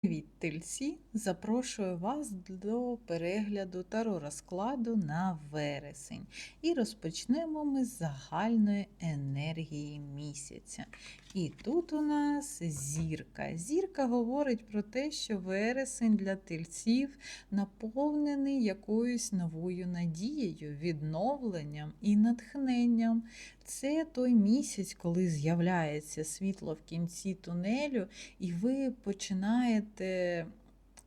Привіт, тельці! Запрошую вас до перегляду таро розкладу на вересень. І розпочнемо ми з загальної енергії місяця. І тут у нас зірка. Зірка говорить про те, що вересень для тельців наповнений якоюсь новою надією, відновленням і натхненням. Це той місяць, коли з'являється світло в кінці тунелю, і ви починаєте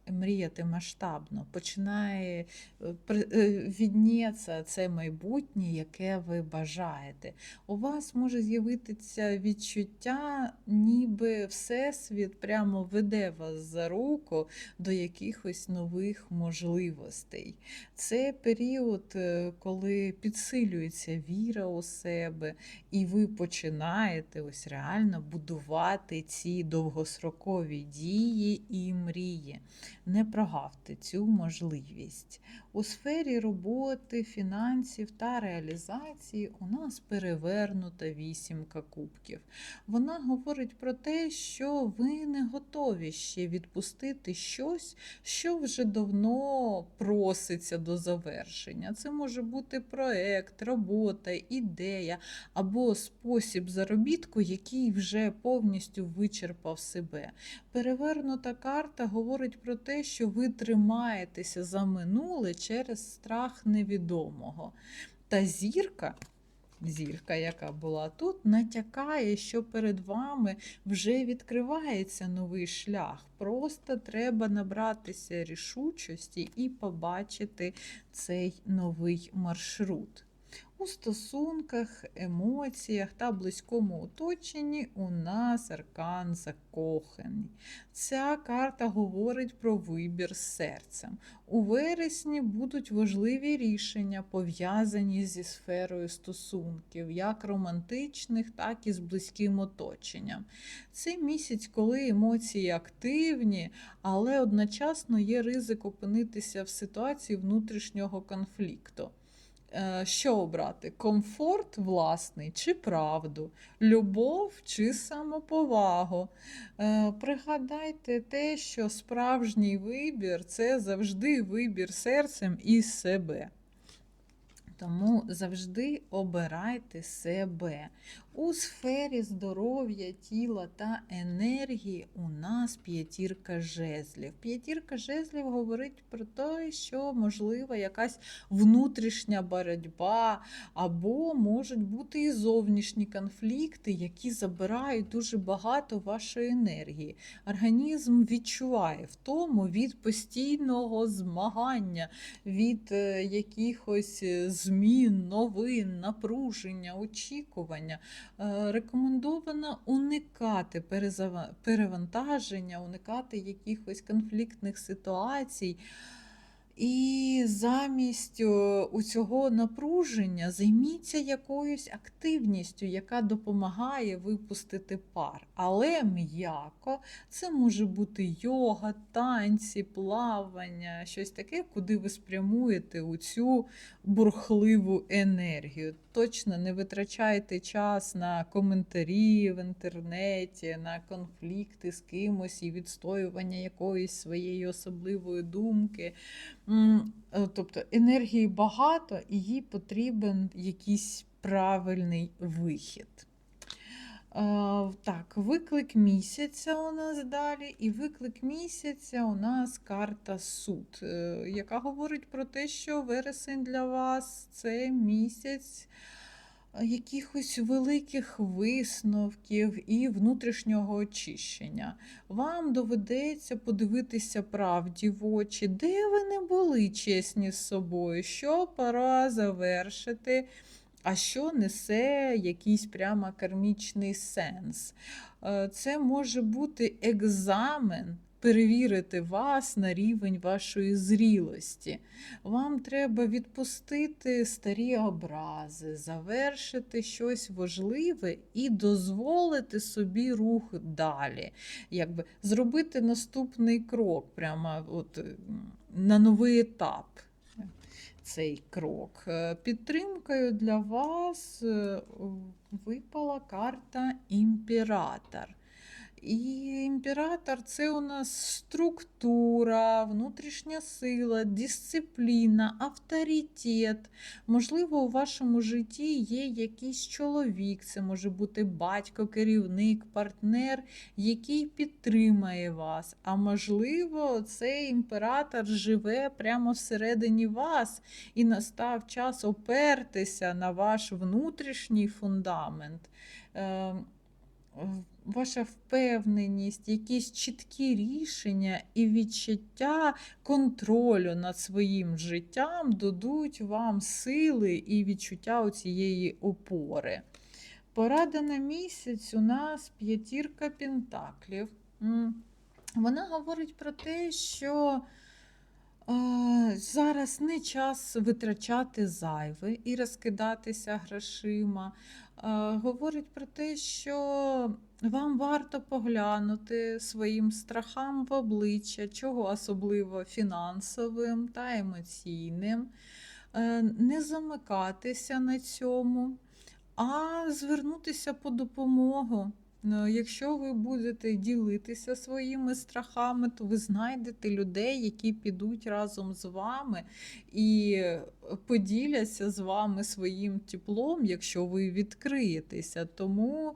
мріяти масштабно, починає е, е, відніється це майбутнє, яке ви бажаєте. У вас може з'явитися відчуття, ніби Всесвіт прямо веде вас за руку до якихось нових можливостей. Це період, е, коли підсилюється віра у себе, і ви починаєте ось реально будувати ці довгострокові дії і мрії. Не прогавте цю можливість. У сфері роботи, фінансів та реалізації у нас перевернута вісімка кубків. Вона говорить про те, що ви не готові ще відпустити щось, що вже давно проситься до завершення. Це може бути проект, робота, ідея або спосіб заробітку, який вже повністю вичерпав себе. Перевернута карта говорить про те, що ви тримаєтеся за минуле через страх невідомого. Та зірка. Зірка, яка була тут, натякає, що перед вами вже відкривається новий шлях. Просто треба набратися рішучості і побачити цей новий маршрут. У стосунках, емоціях та близькому оточенні у нас аркан закоханий. Ця карта говорить про вибір серцем. У вересні будуть важливі рішення, пов'язані зі сферою стосунків, як романтичних, так і з близьким оточенням. Це місяць, коли емоції активні, але одночасно є ризик опинитися в ситуації внутрішнього конфлікту. Е, Що обрати? Комфорт власний чи правду, любов чи самоповагу. Е, Пригадайте те, що справжній вибір це завжди вибір серцем і себе. Тому завжди обирайте себе. У сфері здоров'я, тіла та енергії у нас п'ятірка жезлів. П'ятірка жезлів говорить про те, що можлива якась внутрішня боротьба, або можуть бути і зовнішні конфлікти, які забирають дуже багато вашої енергії. Організм відчуває в тому від постійного змагання, від е, якихось е, змін, новин, напруження, очікування. Е, Рекомендовано уникати перевантаження, уникати якихось конфліктних ситуацій. І замість е, у цього напруження займіться якоюсь активністю, яка допомагає випустити пар. Але м'яко це може бути йога, танці, плавання, щось таке, куди ви спрямуєте у цю бурхливу енергію. Точно не витрачайте час на коментарі в інтернеті, на конфлікти з кимось і відстоювання якоїсь своєї особливої думки. Е, Тобто енергії багато, і їй потрібен якийсь правильний вихід. Е, Так, виклик місяця у нас далі, і виклик місяця у нас карта суд, е, яка говорить про те, що вересень для вас це місяць якихось великих висновків і внутрішнього очищення. Вам доведеться подивитися правді в очі, де ви не були чесні з собою, що пора завершити, а що несе якийсь прямо кармічний сенс. Е, Це може бути екзамен. Перевірити вас на рівень вашої зрілості. Вам треба відпустити старі образи, завершити щось важливе і дозволити собі рух далі. Якби зробити наступний крок, прямо от, на новий етап. Цей крок. Е, Підтримкою для вас е, випала карта імператор. І імператор це у нас структура, внутрішня сила, дисципліна, авторитет. Можливо, у вашому житті є якийсь чоловік, це може бути батько, керівник, партнер, який підтримає вас. А можливо, цей імператор живе прямо всередині вас, і настав час опертися на ваш внутрішній фундамент. Ваша впевненість, якісь чіткі рішення і відчуття контролю над своїм життям дадуть вам сили і відчуття цієї опори. Порада на місяць у нас п'ятірка пентаклів. Вона говорить про те, що зараз не час витрачати зайве і розкидатися грошима. Е, Говорить про те, що вам варто поглянути своїм страхам в обличчя, чого особливо фінансовим та емоційним, Е, не замикатися на цьому, а звернутися по допомогу. Ну, Якщо ви будете ділитися своїми страхами, то ви знайдете людей, які підуть разом з вами і поділяться з вами своїм теплом, якщо ви відкриєтеся. Тому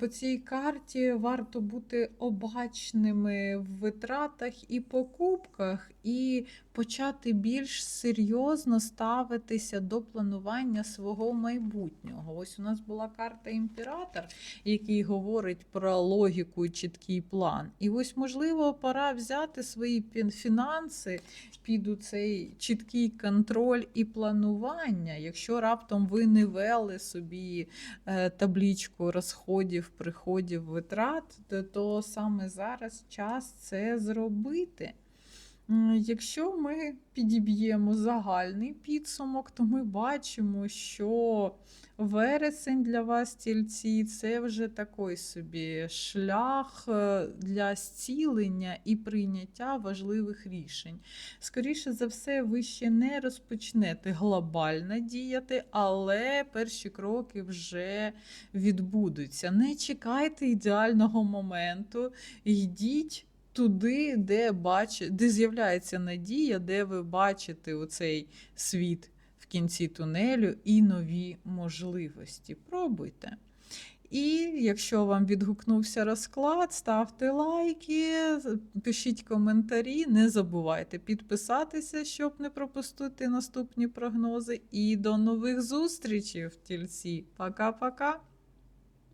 по цій карті варто бути обачними в витратах і покупках, і почати більш серйозно ставитися до планування свого майбутнього. Ось у нас була карта імператор, який говорить про логіку і чіткий план. І ось, можливо, пора взяти свої фінанси під цей чіткий контроль і планування. Якщо раптом ви не вели собі е, розходів, приходів, витрат, то саме зараз час це зробити. Якщо ми підіб'ємо загальний підсумок, то ми бачимо, що вересень для вас, тільці, це вже такий собі шлях е, для зцілення і прийняття важливих рішень. Скоріше за все, ви ще не розпочнете глобально діяти, але перші кроки вже відбудуться. Не чекайте ідеального моменту, йдіть туди, де бач... де з'являється надія, де ви бачите оцей світ в кінці тунелю і нові можливості. Пробуйте. І якщо вам відгукнувся розклад, ставте лайки, пишіть коментарі, не забувайте підписатися, щоб не пропустити наступні прогнози. І до нових зустрічей в тільці. Пока-пока!